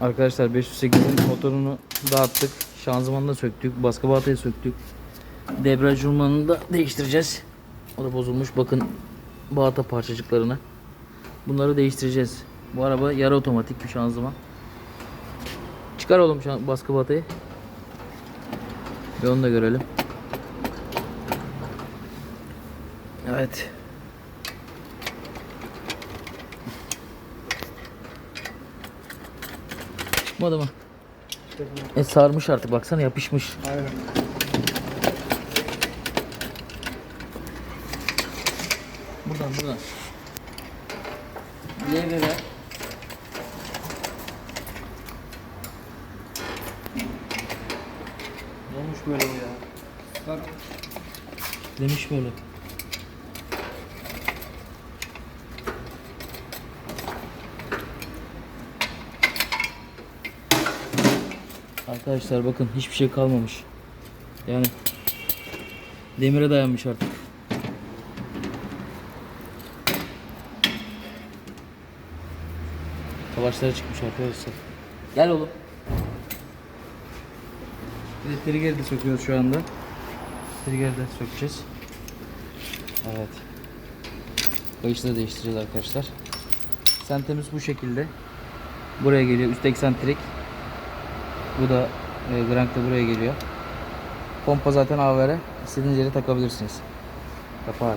Arkadaşlar 508'in motorunu dağıttık. Şanzımanını da söktük. Baskı baltayı söktük. Debriyaj rulmanını da değiştireceğiz. O da bozulmuş. Bakın balta parçacıklarına. Bunları değiştireceğiz. Bu araba yarı otomatik bir şanzıman. Çıkar oğlum şu an baskı baltayı. Bir onu da görelim. Evet. Çıkmadı mı? E sarmış artık baksana yapışmış. Aynen. Buradan buradan. Levye ver. Ne olmuş böyle bu ya? Bak Demiş böyle. Arkadaşlar bakın hiçbir şey kalmamış. Yani demire dayanmış artık. Savaşlara çıkmış arkadaşlar. Gel oğlum. Bir de trigger'i de söküyoruz şu anda. Trigger'i de sökeceğiz. Evet. Kayışları değiştireceğiz arkadaşlar. Sentemiz bu şekilde. Buraya geliyor. Üst eksantrik. Bu da e, Grank da buraya geliyor. Pompa zaten AVR. İstediğiniz yere takabilirsiniz. Kapağı.